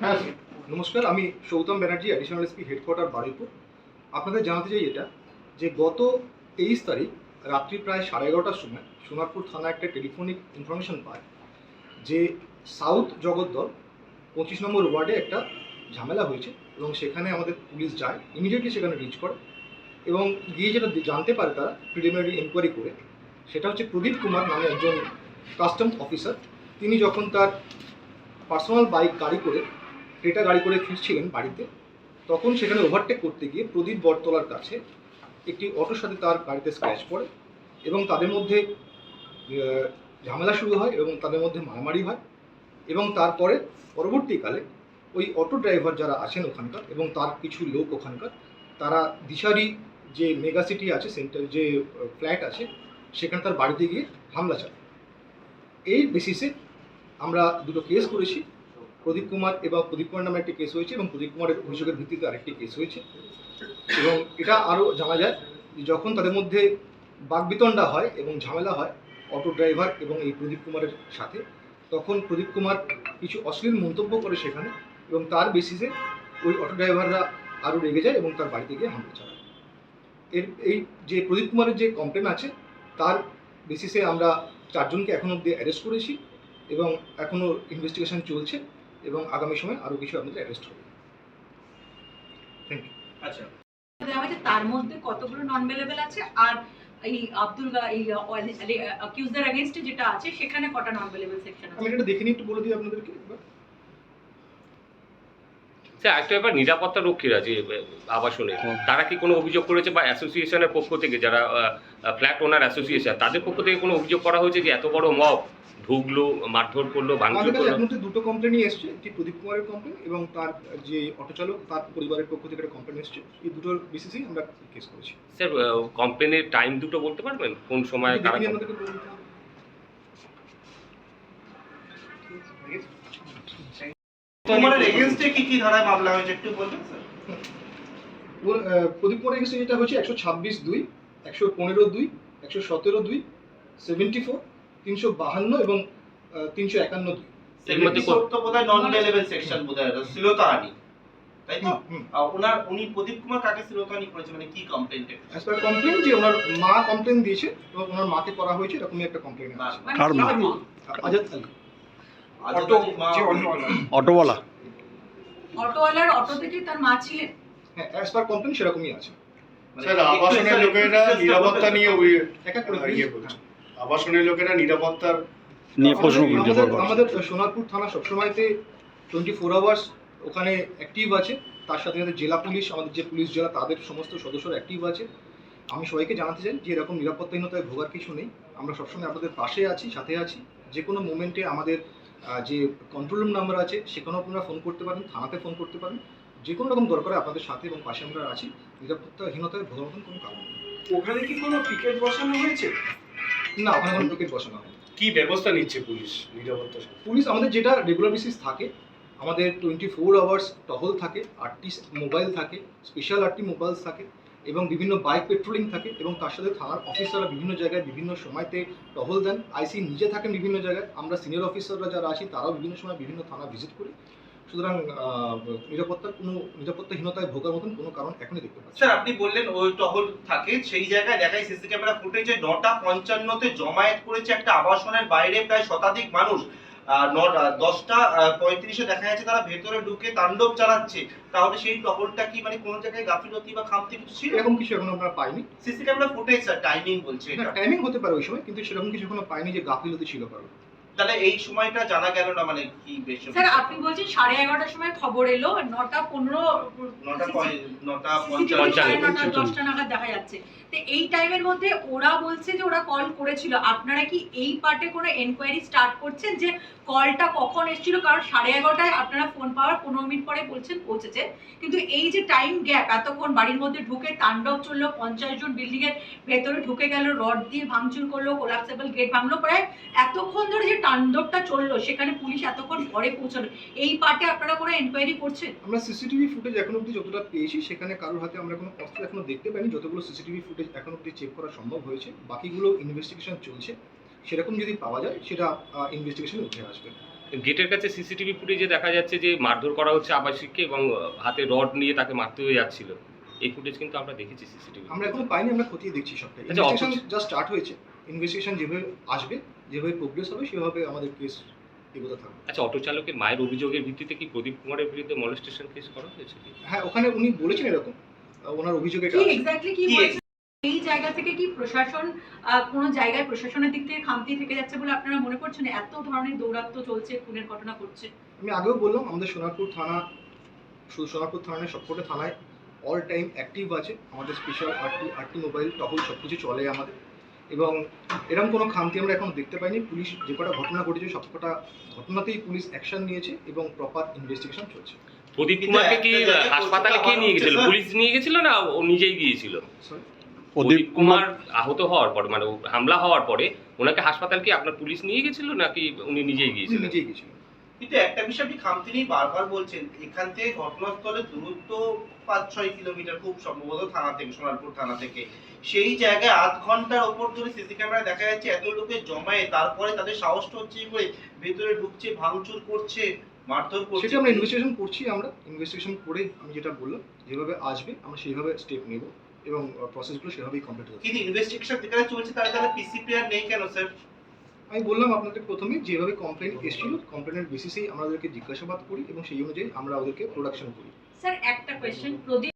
হ্যাঁ নমস্কার, আমি Soutam Banerjee additional SP headquarter Baruipur. আপনাদের জানাতে চাই এটা, যে গত তেইশ তারিখ, রাত্রি প্রায় সাড়ে এগারোটার সময় সোনারপুর থানা একটা টেলিফোনিক ইনফরমেশন পায় যে সাউথ জগদ্দল পঁচিশ নম্বর ওয়ার্ডে একটা ঝামেলা হয়েছে এবং সেখানে আমাদের পুলিশ যায় ইমিডিয়েটলি সেখানে রিচ করে এবং গিয়ে যেটা জানতে পারে তারা প্রিলিমিনারি এনকোয়ারি করে, সেটা হচ্ছে প্রদীপ কুমার নামে একজন কাস্টম অফিসার তিনি যখন তার পার্সোনাল বাইক গাড়ি করে ক্রেটা গাড়ি করে ফিরছিলেন বাড়িতে, তখন সেখানে ওভারটেক করতে গিয়ে প্রদীপ বটতলার কাছে একটি অটোর সাথে তার গাড়িতে স্ক্র্যাচ পড়ে এবং তাদের মধ্যে ঝামেলা শুরু হয় এবং তাদের মধ্যে মারামারি হয় এবং তারপরে পরবর্তীকালে ওই অটো ড্রাইভার যারা আছেন ওখানকার এবং তার কিছু লোক ওখানকার, তারা দিশারি যে মেগা সিটি আছে সেন্টার যে ফ্ল্যাট আছে, সেখানে তার বাড়িতে গিয়ে হামলা চালায়। এই বেসিসে আমরা দুটো কেস করেছি। প্রদীপ কুমার এবং প্রদীপ কুমার নামে একটি কেস হয়েছে এবং প্রদীপ কুমারের অভিযোগের ভিত্তিতে আরেকটি কেস হয়েছে। এবং এটা আরও জানা যায় যখন তাদের মধ্যে বাকবিতণ্ডা হয় এবং ঝামেলা হয় অটো ড্রাইভার এবং এই প্রদীপ কুমারের সাথে, তখন প্রদীপ কুমার কিছু অশ্লীল মন্তব্য করে সেখানে এবং তার বেসিসে ওই অটো ড্রাইভাররা আরও রেগে যায় এবং তার বাড়িতে গিয়ে হামলা চালায়। এর এই যে প্রদীপ কুমারের যে কমপ্লেন আছে, তার বেসিসে আমরা চারজনকে এখন অব্দি অ্যারেস্ট করেছি এবং এখনও ইনভেস্টিগেশন চলছে। এবং আগামী সময় আরও কিছু আপনাদের অ্যারেস্ট হবে। থ্যাংক ইউ আচ্ছা। তার মধ্যে কতগুলো নন অ্যাভেলেবেল আছে আর এই আব্দুল গা- এই অ্যাকিউজার এগেইনস্ট যেটা আছে সেখানে কটা নন অ্যাভেলেবল সেকশন আছে? আমি এটা দেখে নিয়ে একটু বলে দিই আপনাদেরকে একবার। স্যার একটা ব্যাপার নিরাপত্তা রক্ষীরা যে আবাসনে তারা কি কোনো অভিযোগ করেছে বা অ্যাসোসিয়েশনের পক্ষ থেকে যারা ফ্ল্যাট ওনার অ্যাসোসিয়েশন তাদের পক্ষ থেকে কোনো অভিযোগ করা হয়েছে যে এত বড় মব ঢুকলো মারধর করল ভাঙচুর আমাদের করল? এখন দুটো কমপ্লেনই এসছে একটি প্রদীপ কুমারের কমপ্লেন এবং তার যে অটো চালক তার পরিবারের পক্ষ থেকে একটা কমপ্লেন এসছে। এই দুটোর বেসিসেই আমরা কেস করেছি। স্যার কমপ্লেনের টাইম দুটো বলতে পারবেন? কোন সময় কারা নিয়ে আপনাদেরকে বলে দিতে হবে। তোমার এগেনস্টে কি কি ধারায় মামলা হয়েছে? একটু বলবেন স্যার প্রদীপ যেটা হচ্ছে একশো ছাব্বিশ দুই একশো পনেরো দুই একশো সতেরো দুই সেভেন্টি ফোর তিনশো বাহান্ন এবং তিনশো একান্ন দুই। এর মধ্যে তো বোধহয় নন লেভেল সেকশন বোধহয় শ্লীলতাহানি তাই তো? ওনার উনি প্রদীপ কুমার কাকে শ্লীলতাহানি করেছে? মানে কি কমপ্লেন্টে অ্যাজ পার কমপ্লেন যে ওনার মা কমপ্লেন দিয়েছে এবং ওনার মাকে করা হয়েছে এরকমই একটা কমপ্লেন আছে। মানে? কার মা? আজাদ আলী। অটো অটোওয়ালা। অটোওয়ালার অটো থেকে তার মা ছিলেন। হ্যাঁ অ্যাজ পার কমপ্লেন সেরকমই আছে। স্যার আবাসনের লোকেরা নিরাপত্তা নিয়ে ওই এক এক করে ইয়ে বলছে আবাসনের লোকেরা নিরাপত্তার নিয়ে প্রশ্ন আমাদের- করতে আমাদের- আমাদের সোনারপুর থানা সবসময়তে টোয়েন্টি ফোর আওয়ার্স ওখানে অ্যাক্টিভ আছে। তার সাথে সাথে জেলা পুলিশ আমাদের যে পুলিশ জেলা তাদের সমস্ত সদস্যরা অ্যাক্টিভ আছে। আমি সবাইকে জানাতে চাই যে এরকম নিরাপত্তাহীনতায় ভোগার কিছু নেই। আমরা সবসময় আপনাদের পাশে আছি সাথে আছি। যে কোনো মোমেন্টে আমাদের যে কন্ট্রোল রুম নাম্বার আছে সেখানেও আপনারা ফোন করতে পারেন থানাতে ফোন করতে পারেন। যে কোনো রকম দরকারে আপনাদের সাথে এবং পাশে আমরা আছি নিরাপত্তাহীনতায় ভোগার মতন কোনো কারণ নেই। ওখানে কি কোনো পিকেট বসানো হয়েছে? না ওখানে কোনো টিকিট বসানো হয় কি ব্যবস্থা নিচ্ছে পুলিশ নিরাপত্তা পুলিশ আমাদের যেটা রেগুলার বেসিস থাকে আমাদের টোয়েন্টি ফোর আওয়ার্স টহল থাকে আটটি মোবাইল থাকে স্পেশাল আটটি মোবাইল থাকে। এবং বিভিন্ন বাইক পেট্রোলিং থাকে এবং তার সাথে থানার অফিসাররা বিভিন্ন জায়গায় বিভিন্ন সময়তে টহল দেন। আইসি নিজে থাকেন বিভিন্ন জায়গায়। আমরা সিনিয়র অফিসাররা যারা আছি, তারাও বিভিন্ন সময় বিভিন্ন থানা ভিজিট করি। সুতরাং নিরাপত্তার কোনো নিরাপত্তাহীনতায় ভোগার মতন কোনো কারণ এখনই দেখতে পাচ্ছি। স্যার, আপনি বললেন ওই টহল থাকে, সেই জায়গায় দেখায় সিসি ক্যামেরা ফুটেজে নটা পঞ্চান্নতে জমায়েত করেছে একটা আবাসনের বাইরে প্রায় শতাধিক মানুষ। আহ, ন- দশটা পঁয়ত্রিশে দেখা যাচ্ছে তারা ভেতরে ঢুকে তাণ্ডব চালাচ্ছে। তাহলে সেই টহলটা কি মানে কোন জায়গায় গাফিলতি বা খামতি কিছু ছিল? এরকম কিছু এখনও আমরা পাইনি। সিসি ক্যামেরা ফুটেজ টাইমিং বলছে টাইমিং হতে পারে ওই সময় কিন্তু সেরকম কিছু এখনও পাইনি যে গাফিলতি ছিল কারণ তাহলে এই সময়টা জানা গেল না মানে কি বেশ স্যার আপনি বলছেন সাড়ে এগারোটার সময় খবর এলো নটা পনেরো নটা নটা নটা দশটা নাগাদ দেখা যাচ্ছে। তো এই টাইমের মধ্যে ওরা বলছে যে ওরা কল করেছিল। আপনারা কি এই পার্টে কোনো এনকোয়ারি স্টার্ট করছেন যে কলটা কখন এসেছিল? কারণ সাড়ে এগারোটায় আপনারা ফোন পাওয়ার পনেরো মিনিট পরে বলছেন পৌঁছেছে। কিন্তু এই যে টাইম গ্যাপ এতক্ষণ বাড়ির মধ্যে ঢুকে তাণ্ডব চলল পঞ্চাশ জন বিল্ডিং এর ভেতরে ঢুকে গেল রড দিয়ে ভাঙচুর করল কোলাপসেবল গেট ভাঙলো প্রায় এতক্ষণ ধরে যে তাণ্ডবটা চলল সেখানে পুলিশ এতক্ষণ পরে পৌঁছলো। এই পার্টে আপনারা কোনো এনকোয়ারি করছেন? আমরা সিসিটিভি ফুটেজ এখন অব্দি যতটা পেয়েছি সেখানে কারোর হাতে আমরা কোনো অস্ত্র এখনও দেখতে পাইনি। যতগুলো সিসিটিভি ফুটেজ এখন অব্দি চেক করা সম্ভব হয়েছে বাকিগুলো ইনভেস্টিগেশন চলছে। সেরকম যদি পাওয়া যায় সেটা ইনভেস্টিগেশনে উঠে আসবে। গেটের কাছে সিসিটিভি ফুটেজে দেখা যাচ্ছে যে মারধর করা হচ্ছে আবাসিককে এবং হাতে রড নিয়ে তাকে মারতে হয়ে যাচ্ছিল। এই ফুটেজ কিন্তু আমরা দেখেছি সিসিটিভি আমরা এখনও পাইনি আমরা খতিয়ে দেখছি সবটাই। আচ্ছা, ইনভেস্টিগেশন জাস্ট স্টার্ট হয়েছে। ইনভেস্টিগেশন যেভাবে আসবে যেভাবে প্রোগ্রেস হবে সেভাবে আমাদের কেস এগোতে থাকবে। আচ্ছা অটো চালকের মায়ের অভিযোগের ভিত্তিতে কি প্রদীপ কুমারের বিরুদ্ধে মলেস্টেশন কেস করা হয়েছে কি? হ্যাঁ ওখানে উনি বলেছেন এরকম। ওনার অভিযোগ এটা কি এক্স্যাক্টলি কি এই জায়গা থেকে কি প্রশাসন কোনো জায়গায় প্রশাসনের দিক থেকে খামতি থেকে যাচ্ছে বলে আপনারা মনে করছেন? এত ধরনের দৌরাত্ম্য চলছে খুনের ঘটনা ঘটছে। আমি আগেও বললাম আমাদের সোনারপুর থানা শুধু সোনারপুর থানায় সবকটা থানায় অল টাইম অ্যাক্টিভ আছে। আমাদের স্পেশাল আরটি আরটি মোবাইল টহল সব কিছু চলে আমাদের। এবং এরকম কোনো খামতি আমরা এখন দেখতে পাইনি। পুলিশ যে কটা ঘটনা ঘটেছে সবকটা ঘটনাতেই পুলিশ অ্যাকশন নিয়েছে এবং প্রপার ইনভেস্টিগেশন চলছে। প্রদীপ কুমারকে কি হাসপাতালে কে নিয়ে গেছিল? পুলিশ নিয়ে গেছিল না ও নিজেই গিয়েছিল? প্রদীপ কুমার আহত হওয়ার পর মানে হামলা হওয়ার পরে ওনাকে হাসপাতাল কি আপনার পুলিশ নিয়ে গেছিল নাকি উনি নিজেই উনি গিয়েছিলেন? নিজেই গেছিলেন কিন্তু একটা বিষয় আপনি খামতি নিয়ে বারবার বলছেন এখান থেকে ঘটনাস্থলে দূরত্ব পাঁচ ছয় কিলোমিটার খুব সম্ভবত থানা থেকে সোনারপুর থানা থেকে। সেই জায়গায় আধ ঘণ্টার ওপর ধরে সিসি ক্যামেরা দেখা যাচ্ছে এত লোকের জমায়ে তারপরে তাদের সাহসটা হচ্ছে কি করে ভেতরে ঢুকছে ভাঙচুর করছে মারধর করছে। সেটা আমরা ইনভেস্টিগেশন করছি আমরা ইনভেস্টিগেশন করে আমি যেটা বললাম যেভাবে আসবে আমরা সেইভাবে স্টেপ নেব এবং প্রসেসগুলো সেভাবেই কমপ্লিট হবে কিন্তু ইনভেস্টিগেশন যেখানে চলছে তাহলে তাহলে পিসি প্লেয়ার নেই কেন স্যার আমি বললাম আপনাদের প্রথমে যেভাবে কমপ্লেন এসেছিল কমপ্লেনের বেসিসেই আমরা ওদেরকে জিজ্ঞাসাবাদ করি এবং সেই অনুযায়ী আমরা ওদেরকে প্রোডাকশন করি। স্যার একটা কোয়েশ্চেন প্রদীপ